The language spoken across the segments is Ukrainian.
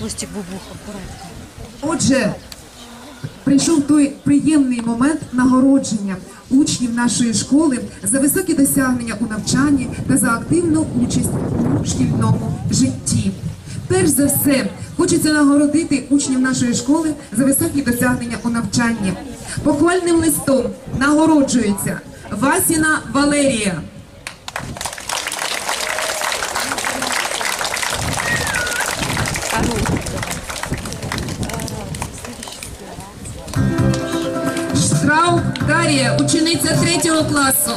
Хвостик бубух, акуратно. Отже, прийшов той приємний момент нагородження учнів нашої школи за високі досягнення у навчанні та за активну участь у шкільному житті. Перш за все, хочеться нагородити учнів нашої школи за високі досягнення у навчанні. Похвальним листом нагороджується Васіна Валерія. Штраук учениця третього класу.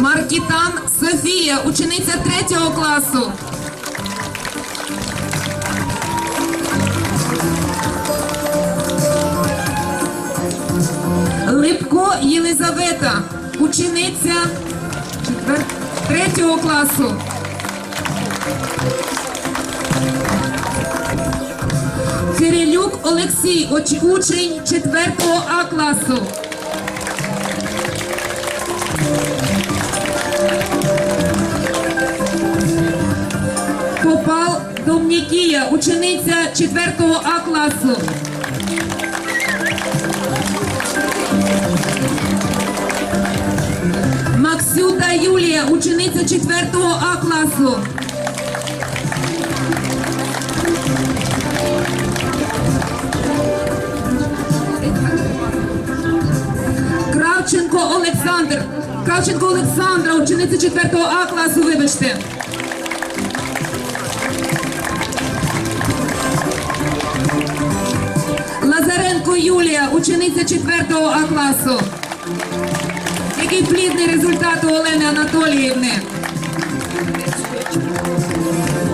Маркітан Софія, учениця третього класу. Липко Єлизавета, учениця третього класу. Кирилюк Олексій, учень 4 А класу. Попал Домнікія, учениця 4 А класу. Максюта Юлія, учениця 4 А класу. Олександр. Кравченко Олександра, учениця 4 А класу, вибачте. Лазаренко Юлія, учениця 4 А класу. Який плідний результат у Олени Анатоліївни.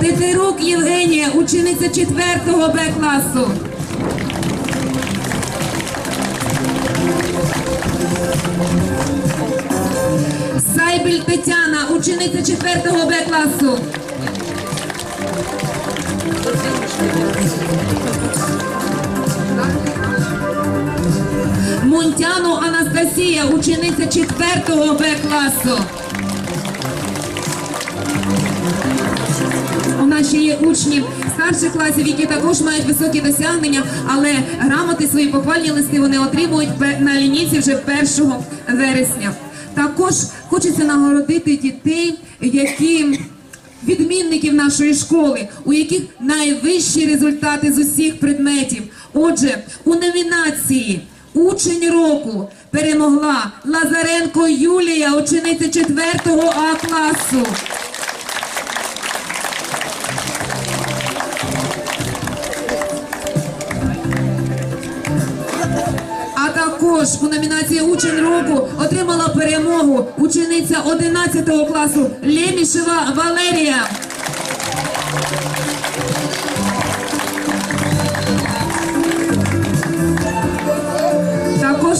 Тетерук Євгенія, учениця 4 Б класу. Сайбель Тетяна, учениця 4 Б класу. Мунтяну Анастасія, учениця 4 Б класу. У нас ще є учні старших класів, які також мають високі досягнення, але грамоти свої похвальні листи вони отримують на лінійці вже 1 вересня. Також хочеться нагородити дітей, які відмінників нашої школи, у яких найвищі результати з усіх предметів. Отже, у номінації Учень року перемогла Лазаренко Юлія, учениця 4 А класу. Також у номінації Учень року отримала перемогу учениця 11 класу Лємішева Валерія. Також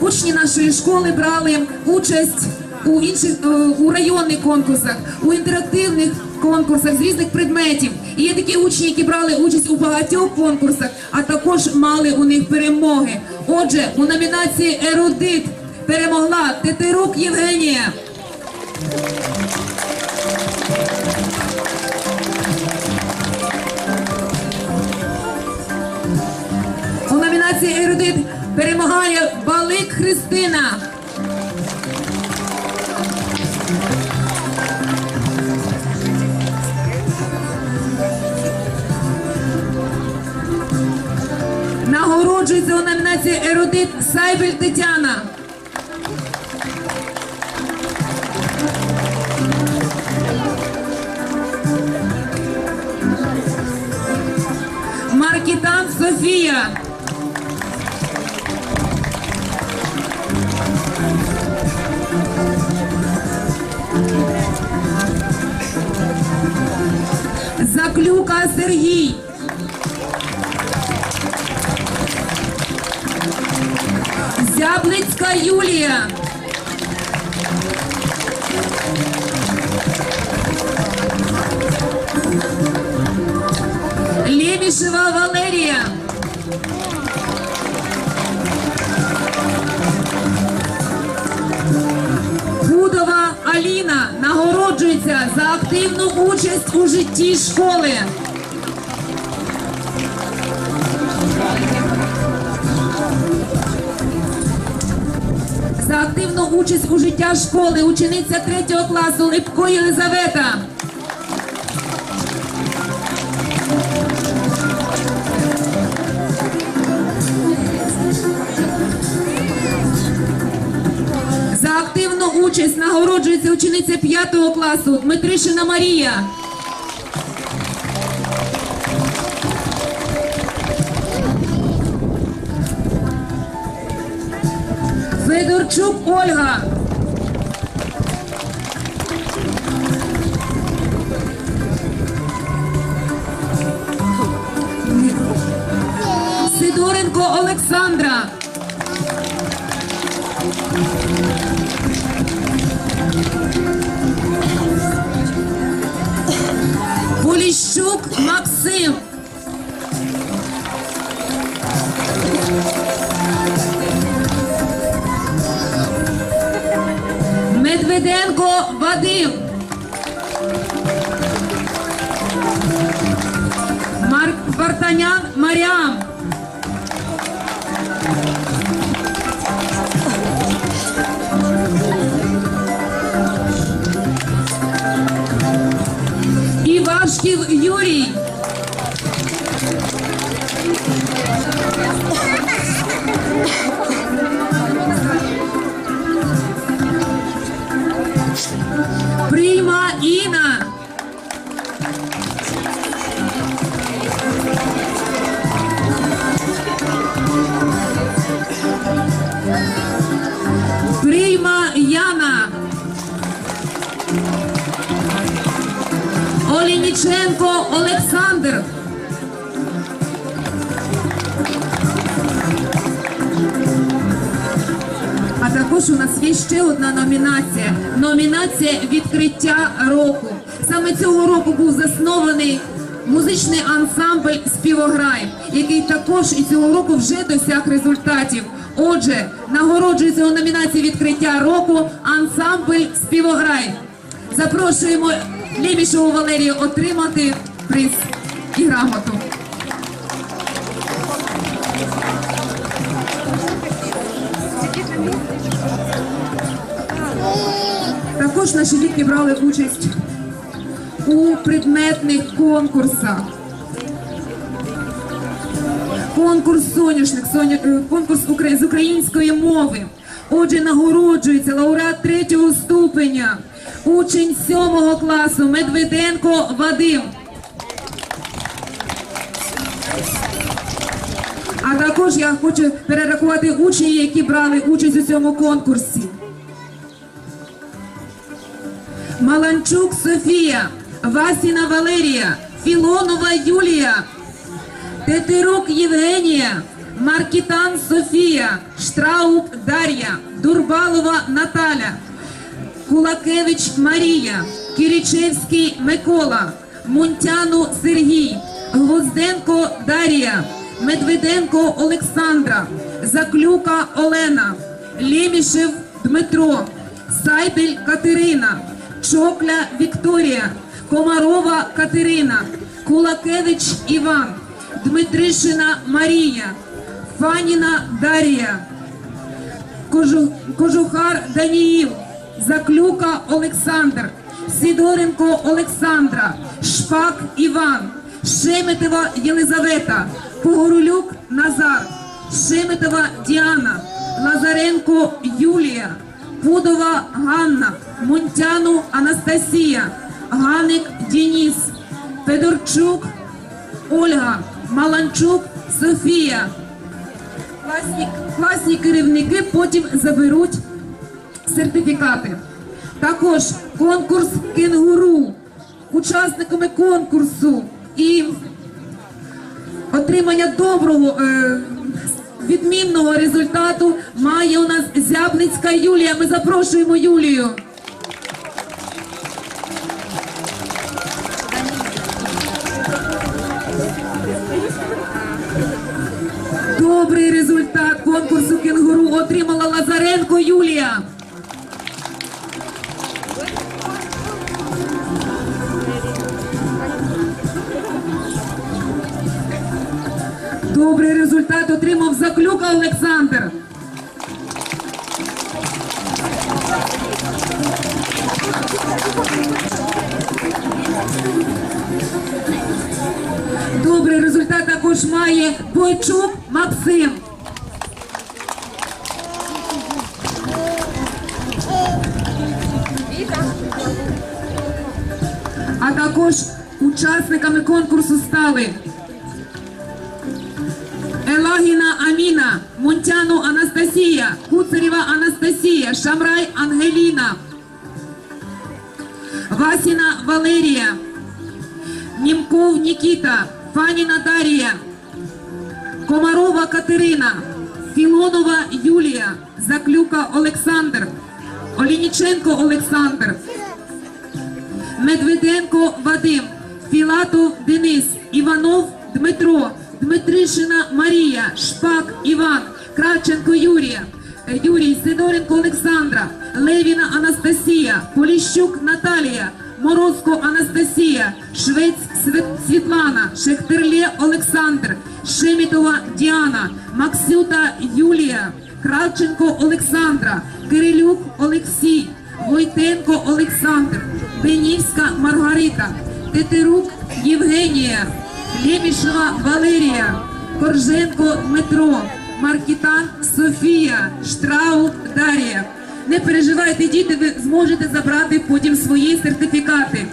учні нашої школи брали участь у інших е, у районних конкурсах, у інтерактивних конкурсах з різних предметів. І є такі учні, які брали участь у багатьох конкурсах, а також мали у них перемоги. Отже, у номінації Ерудит перемогла Тетерук Євгенія. У номінації Ерудит перемагає Балик Христина. Нагороджується у номінації Ерудит Сайбель Тетяна. Маркітан Софія. Заклюка Сергій. Зяблицька Юлія. Лемішева Валерія. Будова Аліна нагороджується за активну участь у житті школи. Активну участь у життя школи учениця 3 класу Липко Єлизавета. За активну участь нагороджується учениця 5 класу Дмитришина Марія. Федорчук Ольга. Сидоренко Олександра. Також у нас є ще одна номінація. Номінація відкриття року. Саме цього року був заснований музичний ансамбль Співограй, який також і цього року вже досяг результатів. Отже, нагороджується у номінації відкриття року ансамбль Співограй. Запрошуємо Лімішову Валерію отримати приз і грамоту. Також наші дітки брали участь у предметних конкурсах. Конкурс соняшник, соня, е, конкурс з української мови. Отже, нагороджується лауреат третього ступеня, учень сьомого класу Медведенко Вадим. А також я хочу перерахувати учні, які брали участь у цьому конкурсі. Маланчук Софія, Васіна Валерія, Філонова Юлія, Тетерук Євгенія, Маркітан Софія, Штрауб Дар'я, Дурбалова Наталя, Кулакевич Марія, Кірічевський Микола, Мунтяну Сергій, Гвозденко Дар'я, Медведенко Олександра, Заклюка Олена, Лємішев Дмитро, Сайбель Катерина, Чокля Вікторія, Комарова Катерина, Кулакевич Іван, Дмитришина Марія, Фаніна Дарія, Кожухар Даніїл, Заклюка Олександр, Сідоренко Олександра, Шпак Іван, Шеметова Єлизавета, Погорулюк Назар, Шеметова Діана, Лазаренко Юлія, Пудова Ганна, Мунтяну Анастасія, Ганик Дініс, Федорчук Ольга, Маланчук Софія. Класні, класні керівники потім заберуть сертифікати. Також конкурс кенгуру. Учасниками конкурсу і отримання доброго е, відмінного результату має у нас Зябницька Юлія. Ми запрошуємо Юлію. отримала Лазаренко Юлія. Добрий результат отримав заклюка Олександр. Добрий результат також має Бойчук Максим. Також учасниками конкурсу стали Елагіна Аміна, Мунтяну Анастасія, Куцарєва Анастасія, Шамрай Ангеліна, Васіна Валерія, Німков Нікіта, Фаніна Дарія, Комарова Катерина, Філонова Юлія, Заклюка Олександр, Олініченко Олександр, Медведенко Вадим, Філатов Денис, Іванов Дмитро, Дмитришина Марія, Шпак Іван, Кравченко Юрія, Юрій Сидоренко Олександра, Левіна Анастасія, Поліщук Наталія, Морозко Анастасія, Швець Світлана, Шехтерлє Олександр, Шемітова Діана, Максюта Юлія, Кравченко Олександра, Кирилюк Олексій, Войтенко Олександр, Бенівська Маргарита, Тетерук Євгенія, Лємішева Валерія, Корженко Дмитро, Маркітан Софія, Штраук Дар'я. Не переживайте, діти, ви зможете забрати потім свої сертифікати.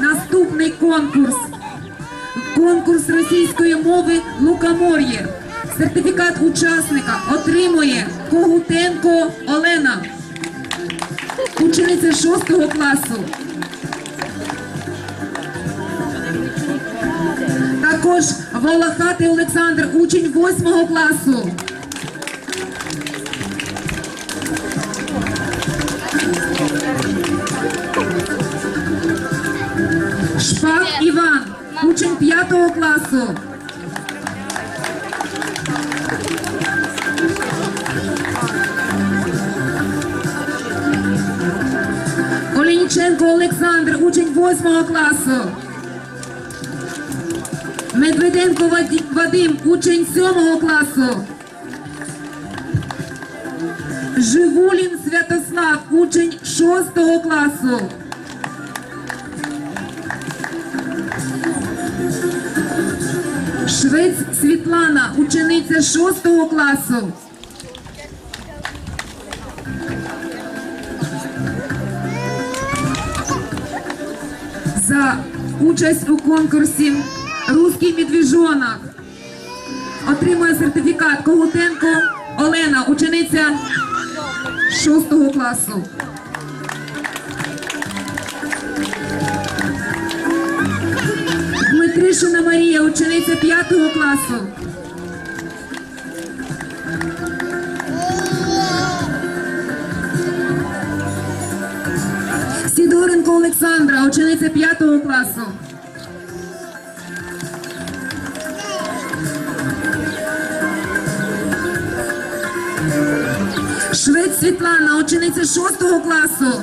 Наступний конкурс. Конкурс російської мови Лукомор'є. Сертифікат учасника отримує Когутенко Олена, учениця 6 класу. Також Волохатий Олександр, учень 8 класу. Шпак Іван, учень 5 класу. Олініченко Олександр, учень 8 класу. Медведенко Вадим, учень 7 класу. Живулін Святослав, учень 6 класу. Швець Світлана, учениця 6 класу. За участь у конкурсі Руський медвіжонок отримує сертифікат Когутенко Олена, учениця 6 класу. Дмитришина Марія, учениця 5 класу. Олександра, учениця 5 класу. Швець Світлана, учениця 6 класу.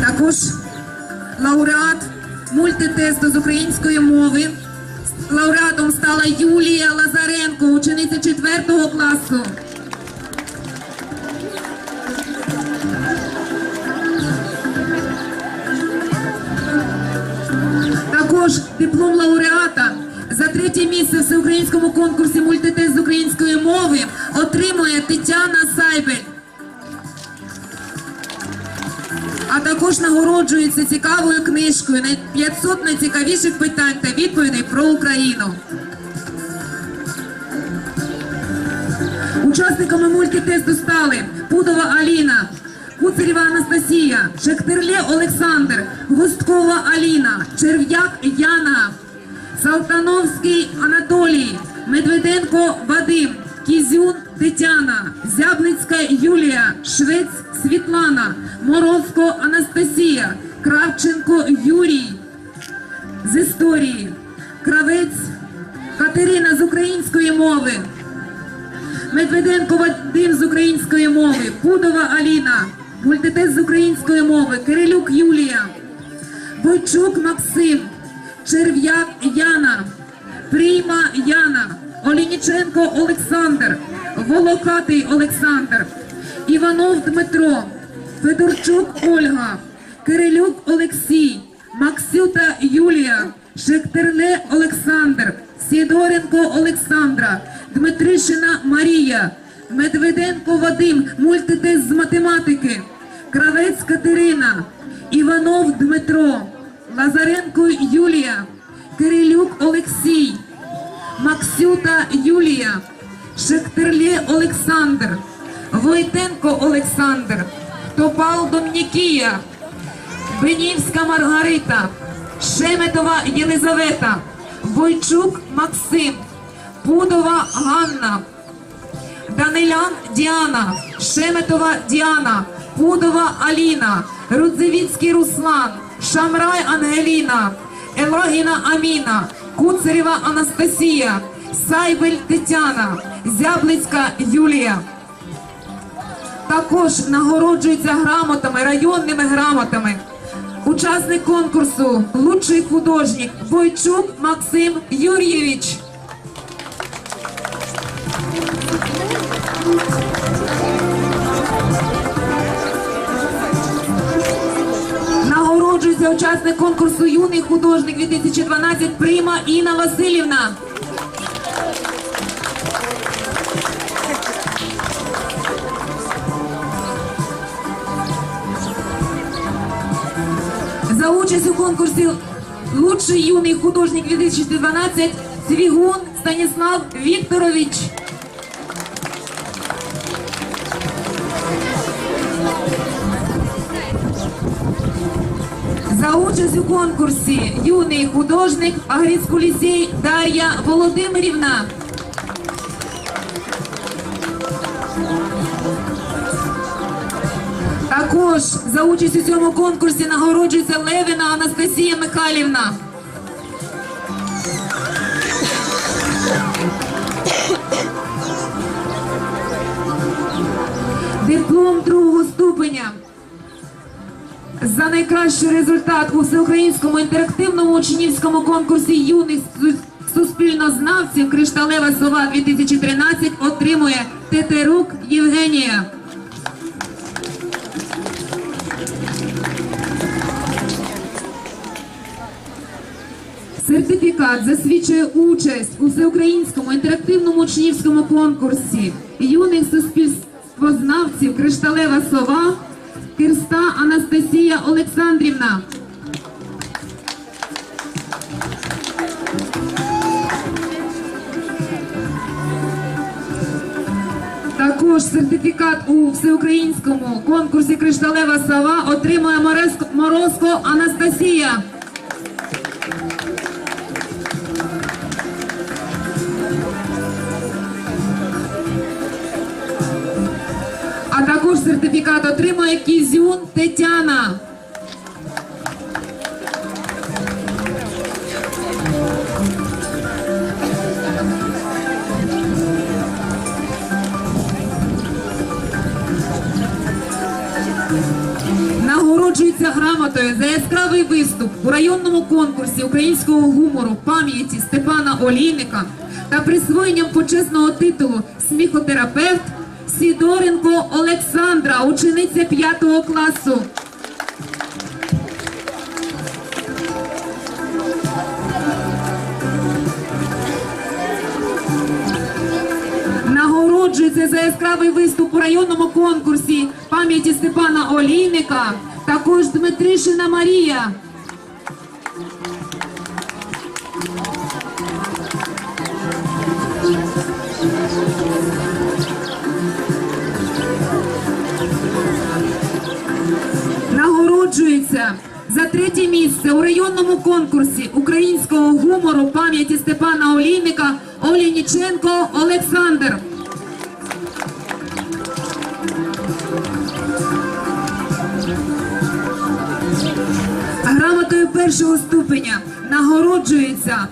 Також лауреат мультитесту з української мови. Лауреатом стала Юлія Лазаренко, учениця 4 класу. Також диплом лауреата за третє місце в всеукраїнському конкурсі мультитест з української мови отримує Тетяна Сайбель. Також нагороджується цікавою книжкою на 500 найцікавіших питань та відповідей про Україну. Учасниками мультитесту стали Пудова Аліна, Куцарєва Анастасія, Шехтерлє Олександр, Густкова Аліна, Черв'як Яна, Салтановський Анатолій, Медведенко Вадим, Кізюн Тетяна, Зяблицька Юлія, Швець Світлана, Морозко Анастасія, Кравченко Юрій. З історії, Кравець Катерина з української мови. Медведенко Вадим з української мови, Пудова Аліна, мультитест з української мови. Кирилюк Юлія, Бойчук Максим, Черв'як Яна, Прийма Яна, Олініченко Олександр, Волокатий Олександр, Іванов Дмитро, Федорчук Ольга, Кирилюк Олексій, Максюта Юлія, Шектерле Олександр, Сідоренко Олександра, Дмитришина Марія, Медведенко Вадим, мультитест з математики, Кравець Катерина, Іванов Дмитро, Лазаренко Юлія, Кирилюк Олексій, Максюта Юлія, Шектерлє Олександр, Войтенко Олександр, Топал Домнікія, Бенівська Маргарита, Шеметова Єлизавета, Бойчук Максим, Пудова Ганна, Данилян Діана, Шеметова Діана, Пудова Аліна, Рудзевіцький Руслан, Шамрай Ангеліна, Елагіна Аміна, Куцарєва Анастасія, Сайбель Тетяна, Зяблицька Юлія. Також нагороджуються грамотами, районними грамотами. Учасник конкурсу Лучший художник Бойчук Максим Юрійович. Нагороджується учасник конкурсу Юний художник 2012 Прима Інна Васильівна. Конкурсі Лучший юний художник 2012 Цвігун Станіслав Вікторович. За участь у конкурсі юний художник Агріцьколісій Дар'я Володимирівна. Також за участь у цьому конкурсі нагороджується Левіна Анастасія Михайлівна. Диплом другого ступеня за найкращий результат у всеукраїнському інтерактивному учнівському конкурсі юних суспільнознавців Кришталева сова 2013 отримує Тетерук Євгенія. Сертифікат засвідчує участь у всеукраїнському інтерактивному учнівському конкурсі юних суспільствознавців Кришталева сова Кирста Анастасія Олександрівна. Також сертифікат у всеукраїнському конкурсі Кришталева сова отримує Морозко Анастасія. Отримує Кізюн Тетяна. Нагороджується грамотою за яскравий виступ у районному конкурсі українського гумору пам'яті Степана Олійника та присвоєнням почесного титулу сміхотерапевт Сідоренко Олександра, учениця 5 класу. Нагороджується за яскравий виступ у районному конкурсі пам'яті Степана Олійника, також Дмитришина Марія. Третє місце у районному конкурсі українського гумору пам'яті Степана Олійника Олініченко Олександр. Грамотою першого ступеня нагороджується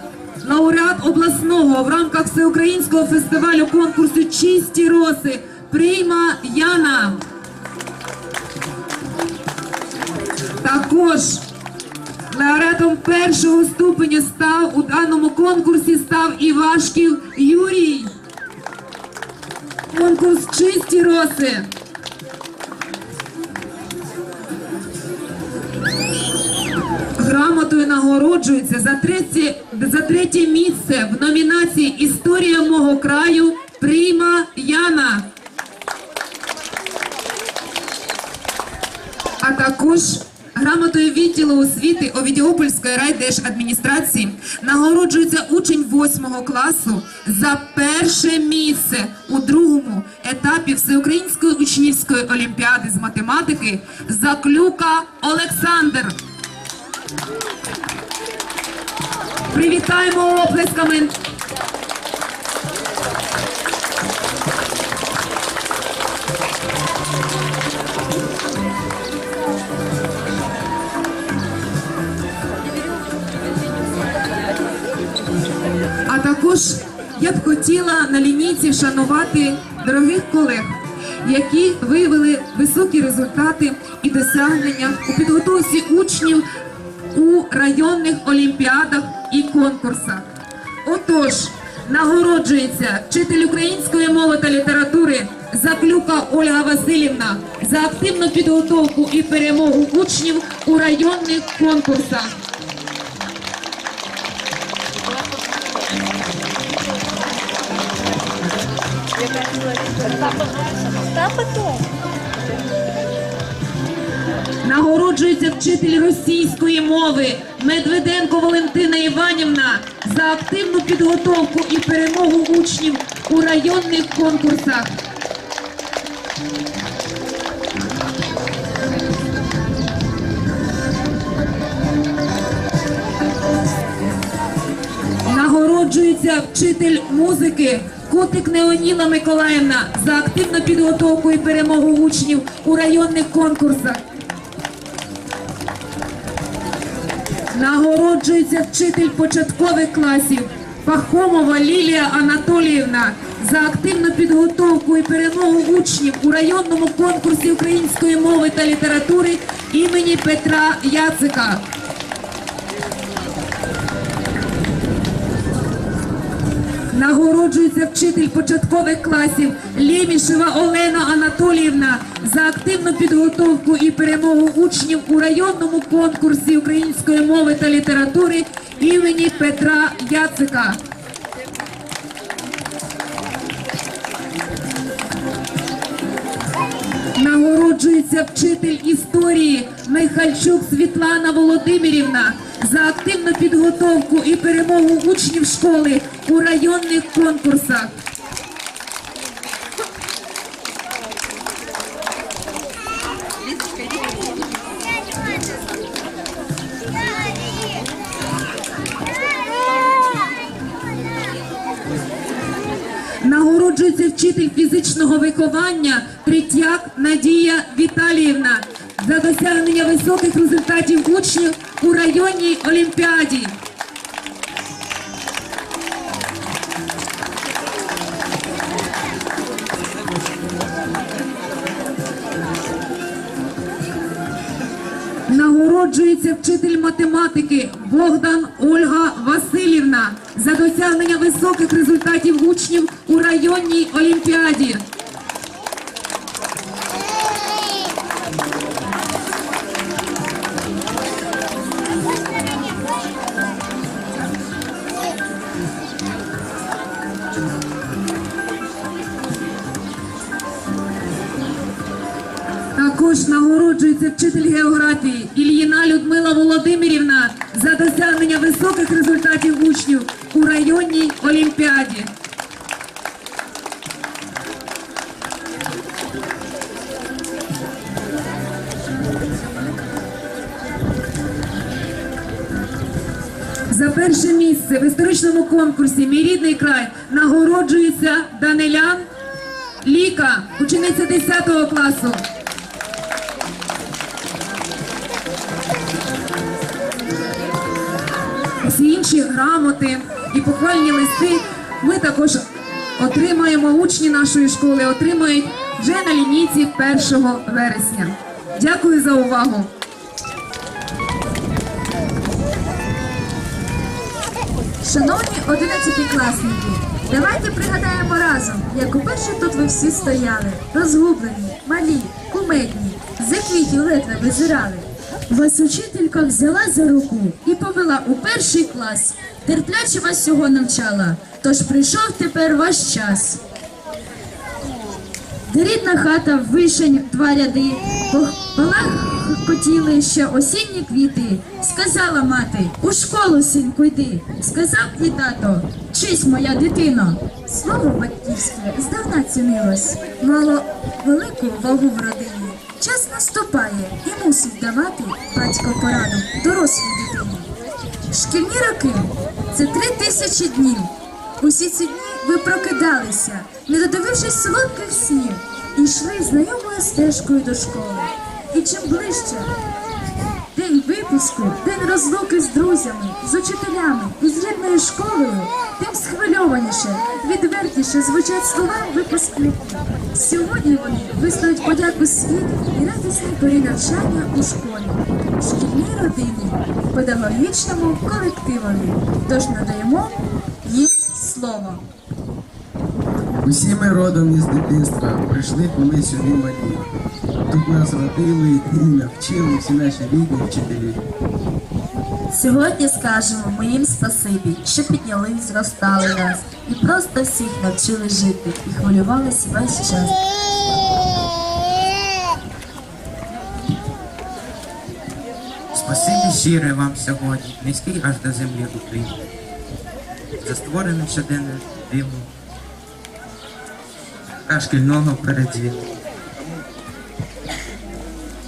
лауреат обласного в рамках всеукраїнського фестивалю конкурсу Чисті роси Прийма Яна. Також лауреатом першого ступеня став у даному конкурсі став Івашків Юрій. Конкурс чисті роси. Грамотою нагороджується за третє, за третє місце в номінації Історія мого краю Прийма Яна. А також грамотою відділу освіти Овідіопольської райдержадміністрації нагороджується учень 8 класу за перше місце у другому етапі Всеукраїнської учнівської олімпіади з математики Заклюка Олександр. Привітаємо оплесками. Також я б хотіла на лінійці вшанувати дорогих колег, які виявили високі результати і досягнення у підготовці учнів у районних олімпіадах і конкурсах. Отож, нагороджується вчитель української мови та літератури Заклюка Ольга Васильівна за активну підготовку і перемогу учнів у районних конкурсах. Нагороджується вчитель російської мови Медведенко Валентина Іванівна за активну підготовку і перемогу учнів у районних конкурсах. Нагороджується вчитель музики Котик Неоніла Миколаївна за активну підготовку і перемогу учнів у районних конкурсах. Нагороджується вчитель початкових класів Пахомова Лілія Анатоліївна за активну підготовку і перемогу учнів у районному конкурсі української мови та літератури імені Петра Яцика. Нагороджується вчитель початкових класів Лємішева Олена Анатоліївна за активну підготовку і перемогу учнів у районному конкурсі української мови та літератури імені Петра Яцика. Нагороджується вчитель історії Михальчук Світлана Володимирівна за активну підготовку і перемогу учнів школи у районних конкурсах. Нагороджується вчитель фізичного виховання Третяк Надія Віталіївна за досягнення високих результатів учнів у районній олімпіаді. Вчитель математики Богдан Ольга Васильівна за досягнення високих результатів учнів у районній олімпіаді. Також нагороджується вчитель географії Ільїна Людмила Володимирівна за досягнення високих результатів учнів у районній олімпіаді. За перше місце в історичному конкурсі Мій рідний край нагороджується Данилян Ліка, учениця 10 класу. грамоти і похвальні листи ми також отримаємо учні нашої школи, отримають вже на лінійці 1 вересня. Дякую за увагу. Шановні 11 класники, давайте пригадаємо разом, як уперше тут ви всі стояли, розгублені, малі, кумедні, за квітів ледве визирали. Вас учителька взяла за руку і повела у перший клас. Терпляче вас всього навчала, тож прийшов тепер ваш час. Де рідна хата, вишень два ряди, хотіли ще осінні квіти. Сказала мати, у школу, синку, йди. Сказав і тато, чись моя дитино. Слово батьківське здавна цінилось, мало велику вагу в родині. Час наступає і мусить давати батько пораду дорослій дитині. Шкільні роки це три тисячі днів. Усі ці дні ви прокидалися, не додивившись солодких снів, і йшли знайомою стежкою до школи. І чим ближче день випуску, день розлуки з друзями, з учителями і з рідною школою, тим схвильованіше, відвертіше звучать слова випускників. Сьогодні вони висловлять подяку світу і радісній порі навчання у школі, шкільній родині, педагогічному колективові. Тож надаємо їм слово. Усі ми родом із дитинства, прийшли коли сюди малі. Тут нас родили і навчили всі наші рідні вчителі. Сьогодні скажемо ми їм спасибі, що підняли, зростали нас і просто всіх навчили жити і хвилювались весь час. Спасибі щире вам сьогодні, низький аж до землі уклін. За створене щоденне диво та шкільного передзвіну.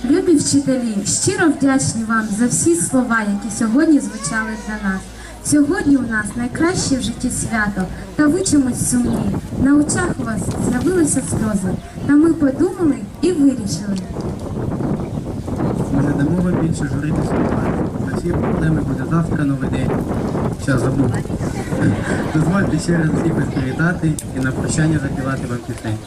Любі вчителі, щиро вдячні вам за всі слова, які сьогодні звучали для нас. Сьогодні у нас найкраще в житті свято, та ви чомусь сумні. На очах у вас з'явилися сльози, та ми подумали і вирішили. Ми не дамо вам більше журитися. На всі проблеми буде завтра новий день. Що забув. Дозвольте ще раз всіх привітати і на прощання запівати вам пісень.